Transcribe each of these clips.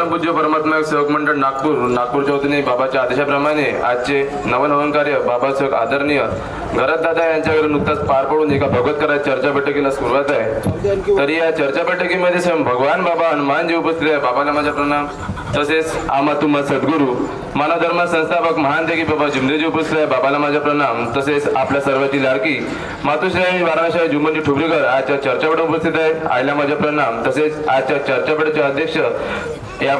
पूज्य परमात्मा सेवक मंडळ नागपूर. नागपूरच्या वतीने बाबाच्या आदेशाप्रमाणे आजचे नवनवन कार्य बाबा सेवक आदरणीय घरात दादा यांच्याकडे नुकताच पार पडून एका भगवत करा चर्चा बैठकीला सुरुवात आहे. तरी या चर्चा बैठकीमध्ये स्वयं भगवान बाबा हनुमानजी उपस्थित आहे. बाबाला माझा प्रणाम. तसेच आम्हा तुम्हा सद्गुरू मानव धर्म संस्थापक महान देखी बाबा जिमदेजी उपस्थित आहे. बाबाला माझा प्रणाम. तसेच आपल्या सर्वांची लाडकी मातोश्री वाराणसी जुमनजी ठुबरीकर आजच्या चर्चापट उपस्थित आहे. आईला माझा प्रणाम. तसेच आजच्या चर्चापटाचे अध्यक्ष या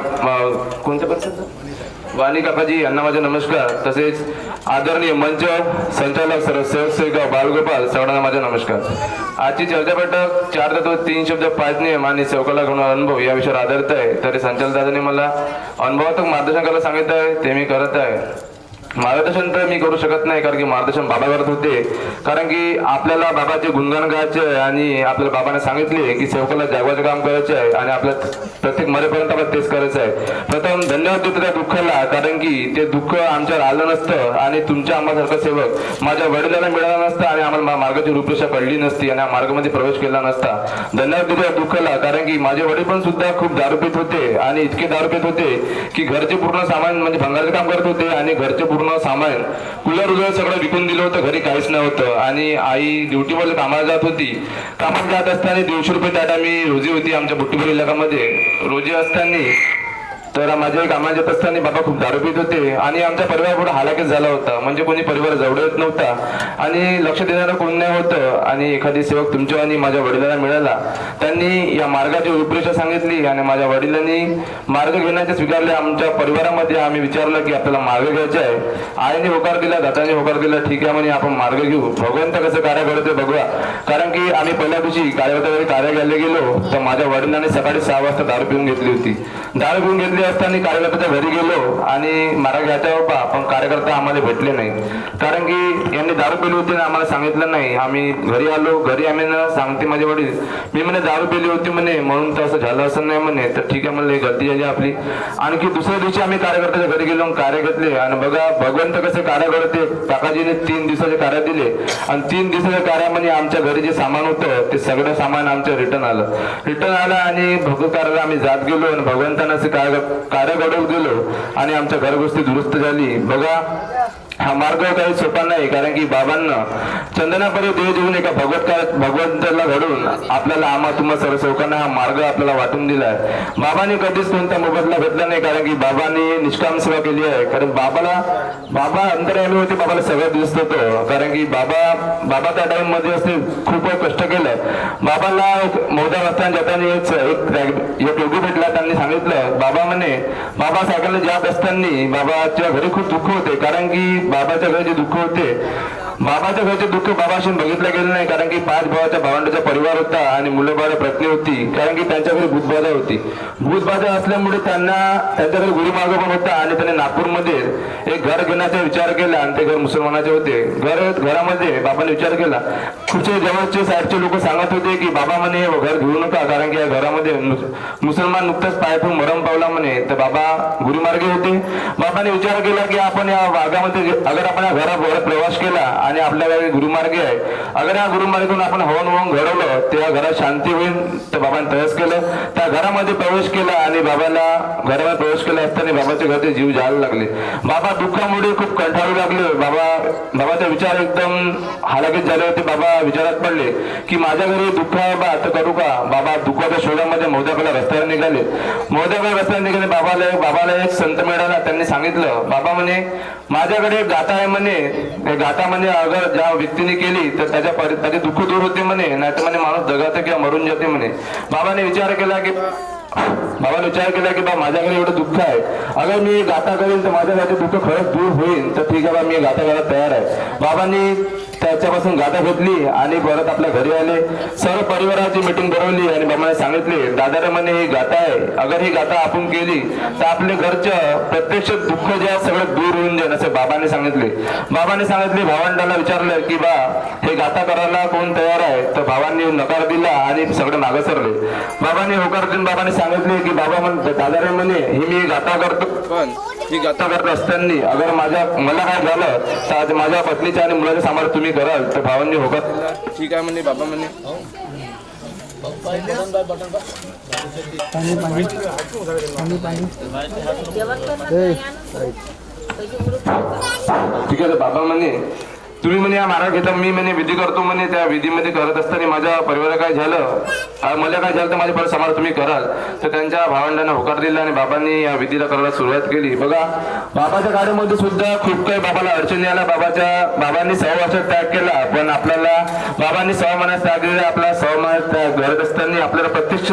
कोणत्या पक्षाचं वाणी काकाजी यांना माझा नमस्कार. तसेच आदरणीय मंच संचालक सर सहसेगाव बालगोपाल सगळ्यांना माझा नमस्कार. आजची चर्चा बैठक चार तत्व तीन शब्द पाच नियम आणि सेवकाला होणार अनुभव या विषयावर आधारित आहे. तरी संचालक दादाने मला अनुभवात्मक मार्गदर्शन करायला सांगितलं आहे ते मी करत आहे. मार्गदर्शन तर मी करू शकत नाही कारण की मार्गदर्शन बाबा करत होते. कारण की आपल्याला बाबाचे गुणगान गायचे आहे आणि आपल्याला बाबाने सांगितले की सेवकाला जागवाचे काम करायचे आहे आणि आपल्या प्रत्येक मरेपर्यंत आपण तेच करायचं आहे. प्रथम धन्यवाद देतो त्या दुःखाला कारण की ते दुःख आमच्यावर आलं नसतं आणि तुमच्या आम्हासारखा सेवक माझ्या वडिलांना मिळाला नसता आणि आम्हाला मार्गाची रूपरेषा कळली नसती आणि मार्गामध्ये प्रवेश केला नसता. धन्यवाद देतो या दुःखाला कारण की माझे वडील पण सुद्धा खूप दारू पित होते आणि इतके दारू पित होते की घरचे पूर्ण सामान म्हणजे भंगारचे काम करत होते आणि घरचे पूर्ण सामान कूलर उलर सगळं विकून दिलं होतं घरी काहीच नव्हतं. आणि आई ड्युटीवर कामाला जात होती. कामाला जात असताना दीडशे रुपये त्या टायमी रोजी होती आमच्या बुट्टीपूर इलाकामध्ये. रोजी असताना तर माझ्या कामाच्या जात असताना बाबा खूप दारू पित होते. आणि आमच्या परिवार पुढे हालाकीच झाला होता. म्हणजे कोणी परिवार जवळ येत नव्हता. आणि लक्ष देणारं कोण नाही होतं. आणि एखादी सेवक तुमच्या आणि माझ्या वडिलांना मिळाला. त्यांनी या मार्गाची रूपरेषा सांगितली. आणि माझ्या वडिलांनी मार्ग घेण्याचे स्वीकारले. आमच्या परिवारामध्ये आम्ही विचारलं की आपल्याला मार्ग घ्यायचा आहे. आईने होकार दिला दादाने होकार दिला. ठीक आहे म्हणे आपण मार्ग घेऊ. भगवंत कसं कार्य करतोय बघूया. कारण की आम्ही पहिल्या दिवशी कार्यकर्त्याकडे कार्य घ्यायला गेलो. तर माझ्या वडिलांनी सकाळी सहा वाजता दारू पिऊन घेतली होती. दारू पिऊन घेतली असताना कार्यकर्त्याच्या घरी गेलो आणि मारा घ्यायचा बाबा पण कार्यकर्ता आम्हाला भेटले नाही. कारण की यांनी दारू पिली होती आम्हाला सांगितलं नाही. आम्ही घरी आलो घरी आम्ही ना सांगते माझे वडील. मी म्हणे दारू पिली होती म्हणे म्हणून तर असं झालं असं नाही म्हणे. तर ठीक आहे म्हणलं गलती झाली आपली. आणखी दुसऱ्या दिवशी आम्ही कार्यकर्त्याच्या घरी गेलो कार्य घेतले. आणि बघा भगवंत कसे कार्य करते. काकाजीने तीन दिवसाचे कार्य दिले. आणि तीन दिवसाच्या कार्यामध्ये आमच्या घरी जे सामान होतं ते सगळं सामान आमचं रिटर्न आलं. रिटर्न आलं आणि भगवत कार्याला आम्ही जात गेलो आणि भगवंतांना असे कार्य कार्य घडवत गेलो आणि आमच्या घरगुस्ती दुरुस्त झाली. बघा. हा मार्ग काही सोपा नाही कारण की बाबांना चंदनापरी देव देऊन एका भगवत भगवंताला घडून आपल्याला आम्हा तुम्हा सर्व सेवकांना हा मार्ग आपल्याला वाटून दिलाय. बाबांनी कधीच कोणता मोबदला घेतला नाही कारण की बाबांनी निष्काम सेवा केली आहे. कारण बाबाला बाबा अंतर्यामी होते बाबाला सगळं दिसत. होतं कारण की बाबा बाबा त्या टाइममध्ये असते खूप कष्ट केलं. बाबाला मोदा असताना जाताना एक एक योगी भेटला त्यांनी सांगितलं. बाबा म्हणे बाबा सायकलने जात असताना बाबाच्या घरी खूप दुःख होते कारण की बाबाच्या घरी जे दुःख होते बाबाच्या घरचे दुःख बाबाशी बघितलं गेलं नाही कारण की पाच भावाच्या भावंडाचा परिवार होता आणि मुलंबाळ पत्नी होती कारण की त्यांच्या घरी भूतबाधा होती. भूतबाधा असल्यामुळे त्यांना त्यांच्याकडे गुरुमार्ग पण होता आणि त्यांनी नागपूरमध्ये एक घर घेण्याचा विचार केला आणि ते घर मुसलमानाचे होते. घर घरामध्ये बाबाने विचार केला. कुठचे जवळचे साईडचे लोक सांगत होते की बाबा म्हणे हे घर घेऊ नका कारण की या घरामध्ये मुस- मुसलमान नुकताच पाय मरण मरम पावला म्हणे. तर बाबा गुरुमार्गे होते. बाबाने विचार केला की आपण या भागामध्ये अगर आपण या घरावर प्रवास केला आणि आपल्याकडे गुरुमार्ग आहे. अगर या गुरुमार्गातून आपण हवन हवन घडवलं तेव्हा घरात शांती होईल. तर बाबाने तयास केलं. त्या घरामध्ये प्रवेश केला आणि बाबाला घरामध्ये प्रवेश केला असताना बाबाच्या घरचे जीव जायला लागले. बाबा दुःखामुळे खूप कंठाळू लागले. बाबा बाबाचा विचार एकदम हालाकीत झाले होते. बाबा विचारात पडले की माझ्या घरी दुःख आहे बा तर करू का? बाबा दुःखाच्या शोधामध्ये मोदकाला रस्त्यावर निघाले. मोदकाला रस्त्यावर निघाले. बाबाला बाबाला एक संत मिळाला. त्यांनी सांगितलं बाबा म्हणे माझ्याकडे एक गाथा आहे म्हणे. गाता गाथा म्हणे अगर ज्या व्यक्तीने केली तर त्याच्या त्याचे दुःख दूर होते म्हणे नाहीतर म्हणे माणूस जगाते किंवा मरून जाते म्हणे. बाबाने विचार केला की बाबाने विचार केला की बा माझ्याकडे एवढं दुःख आहे. अगर मी गाथा करेन तर माझ्यासाठी दुःख खरंच दूर होईल. तर ठीक आहे बा मी गाथा करायला तयार आहे. बाबांनी त्याच्यापासून गाथा घेतली आणि परत आपल्या घरी आले. सर्व परिवाराची मीटिंग भरवली आणि बाबाने सांगितले दादा म्हणे ही गाथा आहे. अगर ही गाथा आपण केली तर आपले घरचं प्रत्यक्ष दुःख जे आहे सगळं दूर होऊन जाईल असे बाबाने सांगितले. बाबाने सांगितले भावंडाला विचारलं की बा हे गाथा करायला कोण तयार आहे? तर भावांनी नकार दिला आणि सगळं मागं सरले. बाबांनी होकार देऊन बाबाने सांगितले की बाबा म्हण दादा म्हणे ही मी गाथा करतो. पण ही गाथा करत असताना अगर माझ्या मला काय झालं तर आज माझ्या पत्नीच्या आणि मुलाच्या सामान तुम्ही कराल तर भावांनी दिला ठीक आहे म्हणे बाबा म्हणे. ठीक आहे तर बाबा म्हणे तुम्ही म्हणे हा मारा घेता. मी म्हणे विधी करतो म्हणे त्या विधीमध्ये करत असताना माझ्या परिवाराला काय झालं? मला काय झालं तर माझ्या परत समाज तुम्ही कराल. तर त्यांच्या भावंडांना होकार दिला आणि बाबांनी या विधीला करायला सुरुवात केली. बघा बाबाच्या गाडीमध्ये सुद्धा खूप काही बाबाला अडचणी आल्या. बाबाच्या बाबांनी सहा वर्षात त्याग केला. पण आपल्याला बाबांनी सहा महिन्यात त्याग दिला. आपला सहा महिन्यात त्याग घडत असताना आपल्याला प्रत्यक्ष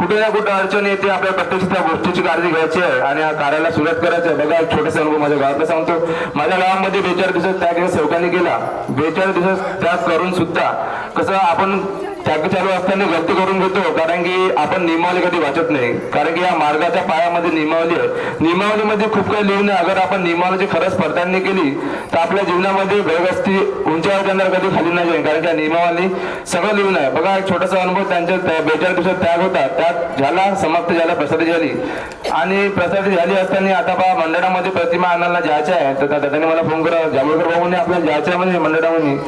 कुठे ना कुठे अडचण येते. आपल्याला प्रत्यक्ष त्या गोष्टीची काळजी घ्यायची आहे आणि या कार्याला सुरुवात करायची आहे. बघा एक अनुभव माझ्या गावातला सांगतो. माझ्या गावामध्ये बेचार दिवसात त्याग सेवकांनी गेला बेचाळीस दिवस त्याग करून सुद्धा कसं आपण चालू चालू असताना व्यक्त करून घेतो कारण की आपण नियमावली कधी वाचत नाही. कारण की या मार्गाच्या पायामध्ये नियमावली आहे. नियमावलीमध्ये खूप काही लिहून आहे अगर आपण नियमावलीची खरंच पडताळणी केली तर आपल्या जीवनामध्ये घरगस्ती उंचावर जाणार कधी खाली नाही जाईल. कारण की नियमावली सगळं लिहून आहे. बघा एक छोटासा अनुभव त्यांच्या त्या बेचार दिवसात त्याग होता. त्यात झाला समाप्त झाला प्रसादी झाली. आणि प्रसादी झाली असताना आता बा मंडळामध्ये प्रतिमा आणायला जायचं आहे. तर त्याने मला फोन करा. जांभूळकर भाऊने आपल्याला जायचं आहे म्हणजे मंडळामध्ये.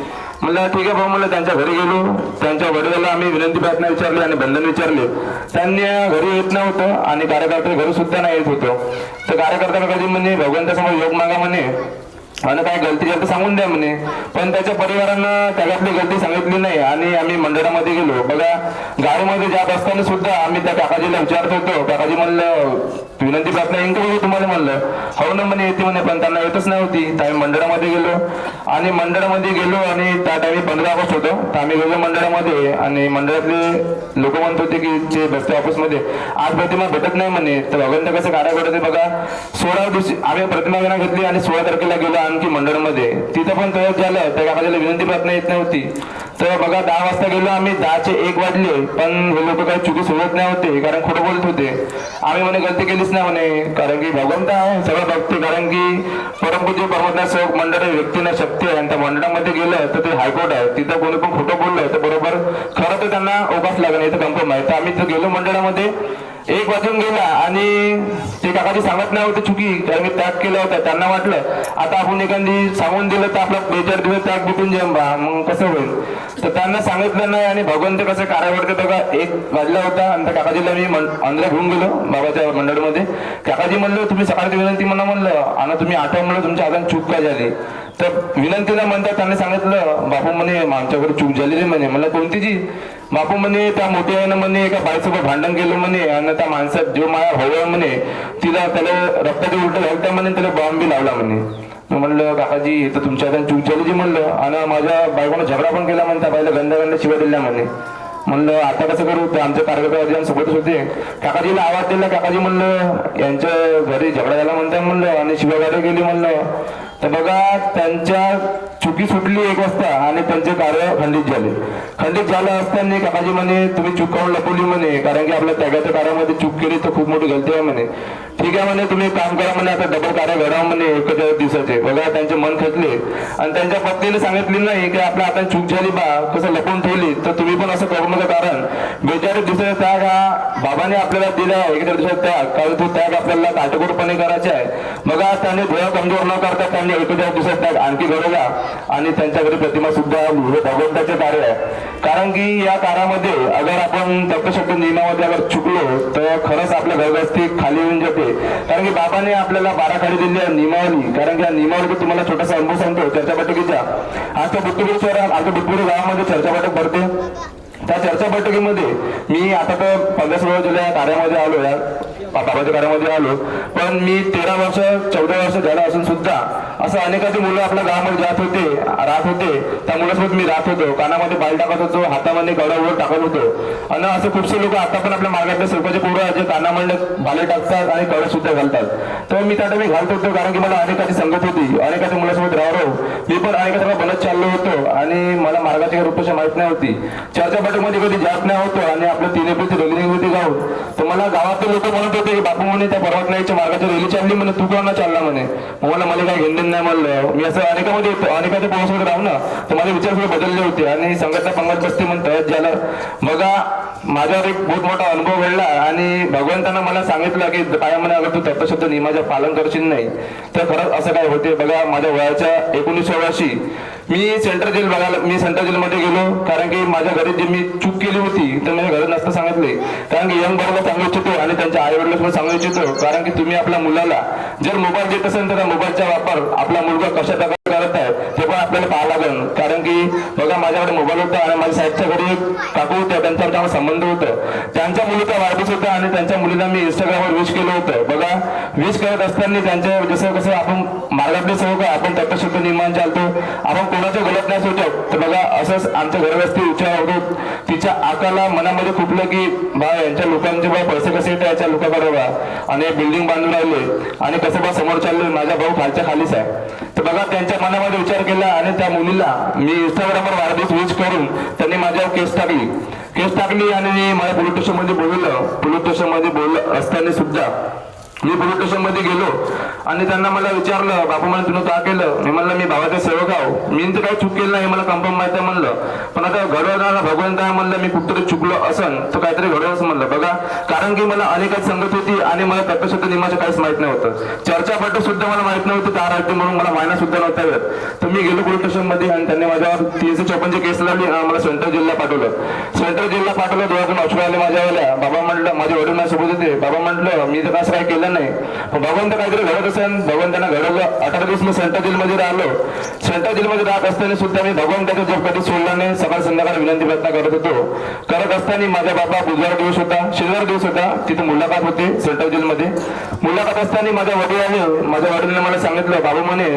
म्हणलं ठीक आहे भाऊ म्हणलं त्यांच्या घरी गेलो. त्यांच्या वडिलाला आम्ही विनंती प्रार्थना विचारली आणि बंधन विचारले. त्यांनी घरी येत नव्हतं आणि कार्यकर्ते घरी सुद्धा नाही येत होतं. तर कार्यकर्त्यांना कधी म्हणे भगवंतासमोर योग मागा म्हणे. आणि काय गलती झाली सांगून द्या म्हणे. पण त्याच्या परिवारानं त्याच्यातली गलती सांगितली नाही. आणि आम्ही मंडळामध्ये गेलो. बघा गाडीमध्ये जात असताना सुद्धा आम्ही त्या काकाजीला विचारत होतो. काकाजी म्हणलं विनंती प्रार्थना येईन का बघू तुम्हाला म्हणलं. हो ना म्हणे येते म्हणे पण त्यांना येतच नव्हती. तर आम्ही मंडळामध्ये गेलो. आणि मंडळामध्ये गेलो आणि त्या टाइमी पंधरा ऑगस्ट होतं. तर आम्ही गेलो मंडळामध्ये. आणि मंडळातले लोक म्हणत होते की जे बसते ऑफिसमध्ये. आज प्रतिमा भेटत नाही म्हणे. तर भगवंत कसं कार्य भेटत आहे बघा. सोळा दिवशी आम्ही प्रतिमा घेणं घेतली आणि सोळा तारखेला गेलो आणखी मंडळमध्ये. तिथं पण तयार झालं तर एखाद्याला विनंती प्रार्थना येत नव्हती. तर बघा दहा वाजता गेलो आम्ही दहाचे एक वाजले पण हे लोक काही चुकी सोडत नाही होते कारण खोटं बोलत होते. आम्ही म्हणे गलती केलीच नाही म्हणे कारण की भगवंत आहे सगळं बघते कारण की परमपूज्य परमज्ञान सेवक मंडळ व्यक्तींना शक्ती आहे. आणि त्या मंडळामध्ये गेलं तर ते हायकोर्ट आहे. तिथं कोणी पण खोटं बोललं तर बरोबर खरं तर त्यांना अवकाश लागणार इथं कन्फर्म आहे. तर आम्ही तिथं गेलो मंडळामध्ये एक वाजून गेला आणि ते काकाजी सांगत नाही होते चुकी कारण मी त्याग केला होता त्यांना वाटलं. आता आपण एखादी सांगून दिलं तर आपला बेचार दिवस त्याग भेटून जाईल बा मग कसं होईल? तर त्यांना सांगितलं नाही आणि भगवंत कसं कार्य बघा एक वाजला होता आणि त्या काकाजीला मी मन- घेऊन गेलो बाबाच्या मंडळमध्ये. काकाजी म्हणलं तुम्ही सकाळची विनंती म्हणा म्हणलं आणि तुम्ही आठवण म्हणलं तुमच्या हातात चूक काय झाली? तर विनंतीला म्हणतात त्यांनी सांगितलं बापू म्हणे आमच्याकडे चूक झाली म्हणे. मला कोणती जी? बापू म्हणे त्या मोठ्या म्हणे एका बाईसोबत भांडण केलं म्हणे आणि त्या माणसात जो माया भाऊ आहे म्हणे तिला त्याला रक्ताची उलट घालता म्हणे त्याला बॉम्ब बी लावला म्हणे. मी म्हणलं काकाजी हे तर तुमच्या हातात चूक झाली जी म्हणलं आणि माझ्या बायकोनं झगडा पण केला म्हणता बाईला गंदा गंदा शिवाय दिल्या म्हणे. म्हणलं आता कसं करू? ते आमच्या कार्यकर्ते सोबतच होते. काकाजीला आवाज दिला काकाजी म्हणलं यांच्या घरी झगडा झाला म्हणताय म्हणलं आणि शिवागाडी गेली म्हणलं. तर बघा त्यांच्या चुकी सुटली एक वाजता आणि त्यांचे कार्य खंडित झाले. खंडित झालं असताना काकाजी म्हणे तुम्ही चुकावून लपवली म्हणे कारण की आपल्या त्यागाच्या कार्यामध्ये चूक केली तर खूप मोठी गलती आहे म्हणे. ठीक आहे म्हणे तुम्ही एक काम करा म्हणे आता डबल कार्य घडा म्हणे एकच दिवसाचे. बघा त्यांचे मन खचले. आणि त्यांच्या पत्नीने सांगितले नाही की आपल्या आता चूक झाली बा कसं लपवून ठेवली तर तुम्ही पण असं करू नका कारण बेचाळीस दुसऱ्या त्याग हा बाबाने आपल्याला दिला एकेचाळीस दुसरा त्याग. कारण तो त्याग आपल्याला काटकोरपणे करायचा आहे. बघा त्यांनी डोळा कमजोर न करता त्यांनी एकेचाळीस दुसरा त्याग आणखी घडवला आणि त्यांच्या घरी प्रतिमा सुद्धा म्हणजे भगवंताचे कार्य आहे. कारण की या काळामध्ये अगर आपण तत्वशक्ती नियमामध्ये अगर चुकलो तर खरंच आपल्या घरगस्ती खाली येऊन जाते. कारण की बाबाने आपल्याला बारा खाली दिली आहे नियमावली. कारण की या नियमावली तुम्हाला छोटासा अनुभव सांगतो. चर्चा बैठकीचा आज त्या बुद्धपुरी आमच्या बुद्धपूर गावामध्ये चर्चा बैठक भरते. त्या चर्चा बैठकीमध्ये मी आता तर पंधरा सोळा जुलै कार्यामध्ये आलो या बाबाच्या कार्यामध्ये आलो. पण मी तेरा वर्ष चौदा वर्ष झालं असून सुद्धा असं अनेकाची मुलं आपल्या गावामध्ये जात होते राहत होते. त्या मुलासोबत मी राहत होतो. कानामध्ये बाल टाकत होतो हातामध्ये गडा वर टाकत होतो. आणि असे खूपसे लोक आता पण आपल्या मार्गातल्या सरपंच पोरं जे कानामध्ये बाले टाकतात आणि गड सुद्धा घालतात. तर मी त्या मी घालत होतो कारण की मला अनेकाची संगत होती. अनेकाच्या मुलासोबत राहतो मी पण अनेकाच्या बनत चाललो होतो आणि मला मार्गाची काही रूपशा माहीत नाही होती चर्चा बैठकमध्ये कधी जात नाही होतो आणि आपलं तीन एप्रिलची होती गाव तर मला गावातले लोक म्हणत होते की बापू म्हणे त्या पर्वतनाईच्या मार्गाची रॅली चालली म्हणे तू कोणा चालला म्हणे? मग मला मला काही घेणं नाही म्हणलं मी असं अनेकामध्ये येतो अनेकाच्या पोहोचमध्ये राहू ना तर माझे विचार थोडे बदलले होते आणि संघटना पंगत बसते म्हणून तयार झालं. बघा माझ्यावर एक बहुत मोठा अनुभव घडला आणि भगवंतानं मला सांगितलं की काय म्हणे अगर तू तत्वशब्द नियमाचं पालन करशील नाही. तर खरंच असं काय होते बघा माझ्या वयाच्या एकोणीसशे वर्षी मी सेंट्रल जेल बघायला मी सेंट्रल जेलमध्ये गेलो कारण की माझ्या घरी जी मी चूक केली होती तर माझ्या घरी नसतं सांगितले. कारण की यंग बरोबर सांगू इच्छितो आणि त्यांच्या आई वडिलांना सांगू इच्छितो. कारण की तुम्ही आपल्या मुलाला जर मोबाईल देत असेल तर मोबाईलचा वापर आपला मुलगा कशा प्रकारे करत आहे ते पण आपल्याला पाहावं लागेल. कारण की बघा माझ्याकडे मोबाईल होता आणि माझ्या साहेबच्या घरी काकू होत्या त्यांचा संबंध होतं. त्यांच्या मुलीचा वाढदिवस होता आणि त्यांच्या मुलीला मी इंस्टाग्रामवर विश केलं होतं. बघा विश करत असताना त्यांच्या जसं कसं आपण मार्गातले सह का आपण तत्वशुद्ध नियमान चालतो. आपण कोणाच्या गलत नाही सोडतो तर बघा असंच आमच्या घरव्यस्ती विचार होतो. तिच्या आकाला मनामध्ये खुपलं की बा यांच्या लोकांचे बा पैसे कसे येतात याच्या लोकांकडे बा. आणि बिल्डिंग बांधून राहिले. आणि कसं बा समोर चालले माझा भाऊ खालच्या खालीच आहे. तर बघा त्यांच्या मनामध्ये विचार केला आणि त्या मुलीला मी इंस्टाग्रामवर वाढदिवस विश करून माझ्यावर केस टाकली. केस टाकली आणि मी माझ्या पोलीस स्टेशनमध्ये बोलवलं. पोलीस स्टेशनमध्ये बोल असताना सुद्धा. मी पोलीस स्टेशनमध्ये गेलो आणि त्यांना मला विचारलं बापू म्हणे तुम्ही का केलं? मी म्हणलं मी भावाचा सेवक आहो. मी तर काही चूक केलं नाही मला कन्फर्म माहिती आहे म्हणलं. पण आता घडवणारा भगवंत आहे म्हणलं मी कुठतरी चुकलो असन तर काहीतरी घडवलंच म्हणलं. बघा कारण की मला अनेकच संगत होती आणि मला तत्वशुद्ध नियमाचं काहीच माहीत नव्हतं. चर्चा पट्ट सुद्धा मला माहीत नव्हतं तार आहे म्हणून मला मायना सुद्धा नव्हता येत तर मी गेलो पोलीस स्टेशनमध्ये आणि त्यांनी माझ्यावर तीनशे चौपनची केस लावली आणि मला सेंट्रल जिल्हा पाठवलं. सेंट्रल जिल्हा पाठवलं दोघांकडून अशोक आले माझ्या वेळेला बाबा म्हटलं माझे वडील सोबत होते. बाबा म्हटलं मी तर कसं काय केलं नाही. पण भगवंत काहीतरी घडत असेल भगवंतांना घडवलं. अठरा दिवस मी सेंट्रल जेलमध्ये राहिलो. सेंट्रल जेलमध्ये राहत असताना सुद्धा मी भगवंताचा जप कधी सोडला नाही सकाळ संध्याकाळ विनंती प्रयत्न करत होतो. करत असताना माझा बाबा बुधवार दिवस होता शनिवार दिवस होता. तिथे मुलाखत होते सेंट्रल जेलमध्ये. मुलाखत असताना माझ्या वडिलांनी माझ्या वडिलांनी मला सांगितलं बाबू म्हणे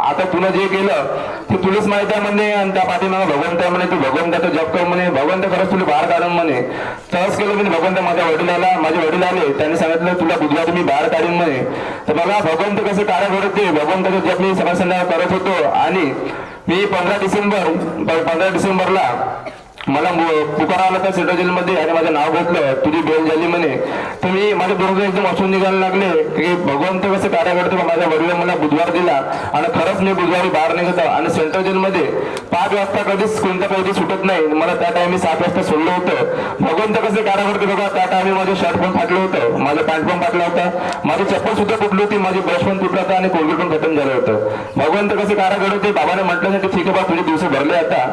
आता तुला जे केलं ते तुलाच माहीत आहे म्हणे. आणि त्या पाठीमागे भगवंत आहे म्हणे. तू भगवंताचा जप कर म्हणे. भगवंत खरंच तुला बाहेर काढून म्हणे. तसंच केलं मी भगवंत माझ्या वडिलाला. माझे वडील आले. त्यांनी सांगितलं तुला बुधवार मी बाहेर काढून म्हणे. तर बघा भगवंत कसं कार्य करते भगवंताचा जप मी सकाळ करत होतो आणि मी पंधरा डिसेंबर पंधरा डिसेंबरला मला पुकार आला त्या सेंट्रल जेलमध्ये आणि माझं नाव घेतलं तुझी बेल झाली म्हणे. तर मी माझे दोघं एकदम असून निघायला लागले. की भगवंत कसं कार्य करतो माझ्या वडिला मला बुधवार दिला. आणि खरंच मी बुधवारी बाहेर निघत आणि सेंट्रल जेलमध्ये पाच वाजता कधीच कोणत्या पैकी सुटत नाही. मला त्या टायमी सात वाजता सोडलं होतं. भगवंत कसं कार्य करतो बघा त्या टायमी माझं शर्ट पण फाटलं होतं. माझं पॅन्ट पण फाटला होता. माझी चप्पल सुद्धा तुटली होती. माझी ब्रश पण तुटला होता आणि कोलगेट पण खतम झालं होतं. भगवंत कसं कार्य होते? बाबाने म्हटलं की ठीक आहे बा तुझे दिवस भरले आता.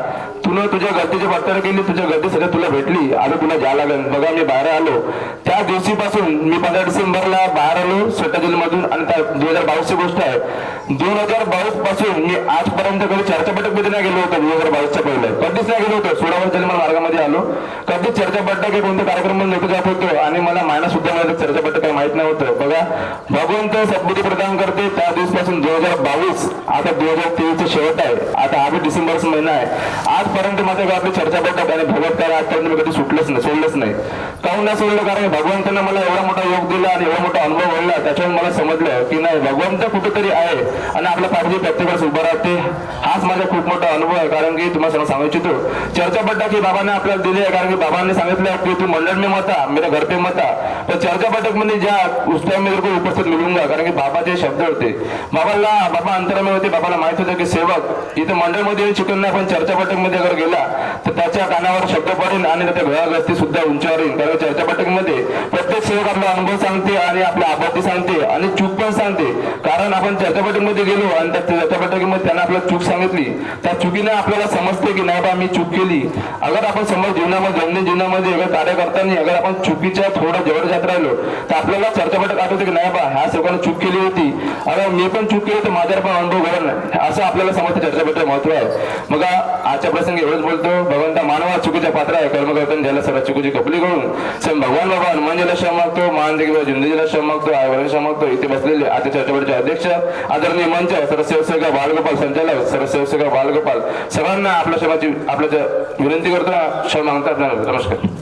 तुला तुझ्या गलतीचे पत्तर गेली तुझ्या गर्दी सगळं तुला भेटली. आता तुला जा लागेल. बघा मी बाहेर आलो. त्या दिवशीपासून मी पंधरा डिसेंबरला बाहेर आलो स्वतः जेलमधून आणि त्या दोन हजार बावीसची गोष्ट आहे. दोन हजार बावीसपासून मी आजपर्यंत कधी चर्चापटकमध्ये नाही गेलो होतो. दोन हजार बावीसच्या पहिले. कधीच नाही गेलो होतो. सोळा वर्ष जन्म मार्गामध्ये आलो. कधीच चर्चापटक हे कोणत्या कार्यक्रम नको जात होतो. आणि मला मायना सुद्धा मला चर्चापटक काही माहीत नव्हतं. बघा भगवंत सद्बुद्धी प्रदान करते. त्या दिवसापासून दोन हजार बावीस आता दोन हजार तेवीसचा शेवट आहे. आता हा डिसेंबरचा महिना आहे. आजपर्यंत माझ्या गावातली चर्चा आणि भगवत कार्य आजपर्यंत मी कधी सुटलंच नाही सोडलंच नाही. काहून नाही सोडलं? कारण भगवंतानं मला एवढा मोठा योग दिला आणि एवढा मोठा अनुभव घडला त्याच्यावर मला समजलं की नाही भगवंत कुठेतरी आहे आणि आपल्या पाठीचे प्रत्येकास उभं राहते. हाच माझा खूप मोठा अनुभव आहे. कारण की तुम्हाला सगळं सांगू इच्छितो. चर्चा पट्टक ही बाबाने आपल्याला दिली आहे कारण की बाबांनी सांगितलं की तू मंडळ में मता मेरा घर पे मत. पण चर्चा पटकमध्ये ज्या उस टाइम मेरे को उपस्थित मिळूंगा कारण की बाबाचे शब्द होते. बाबाला बाबा अंतरामध्ये होते बाबाला माहीत होतं की सेवक इथं मंडळमध्ये येऊन शिकून नाही पण चर्चा पटकमध्ये अगर गेला तर त्याच्या त्यांच्या कानावर शब्द पडेल आणि त्याच्या घरागस्ती सुद्धा उंचावर येईल. कारण चर्चा बैठकीमध्ये प्रत्येक सेवक आपला अनुभव सांगते आणि आपल्या आपत्ती सांगते आणि चूक पण सांगते. कारण आपण चर्चा बैठकीमध्ये गेलो आणि त्या चर्चा बैठकीमध्ये त्यांना आपल्याला चूक सांगितली. त्या चुकीने आपल्याला समजते की नाही बा मी चूक केली. अगर आपण समज जीवनामध्ये दैनंदिन जीवनामध्ये अगर कार्य करताना अगर आपण चुकीच्या थोडा जवळ जात राहिलो तर आपल्याला चर्चा बैठक आठवते की नाही बा ह्या सेवकाने चूक केली होती. अगर मी पण चूक केली तर माझ्यावर पण अनुभव घडत असं आपल्याला समजते चर्चा बैठक महत्त्व आहे. मग आजच्या प्रसंगी एवढंच बोलतो. भगवंता मानवा चुकीच्या पात्र आहे कर्म करताना ज्याला सर्व चुकीची कपली करून सम भगवान बाबा हनुमान जिल्हा श्रम मागतो मान देवी जिंदगीला मागतो आयवरण मागतो इथे बसलेले आता चर्चापटीचे अध्यक्ष आदरणीय मंच सरसेवसेका बालगोपाल संचालक सरसेवसेका बालगोपाल सर्वांना आपल्या श्रमाची आपल्या विनंती करतो. श्रम मागतात नमस्कार.